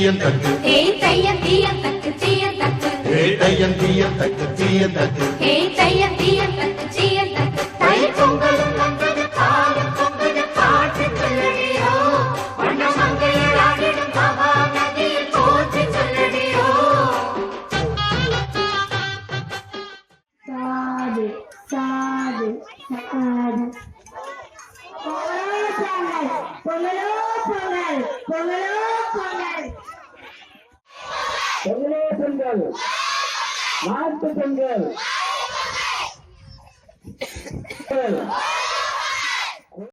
தீயன் தட்டு. தீயன் தட்டு தீயன் தட்டு. தீயன் தட்டு தீயன் தட்டு. పొంగలో పొంగల్ పొంగలో పొంగల్ పొంగలే పొంగల్ నాటు పొంగల్ పొంగల్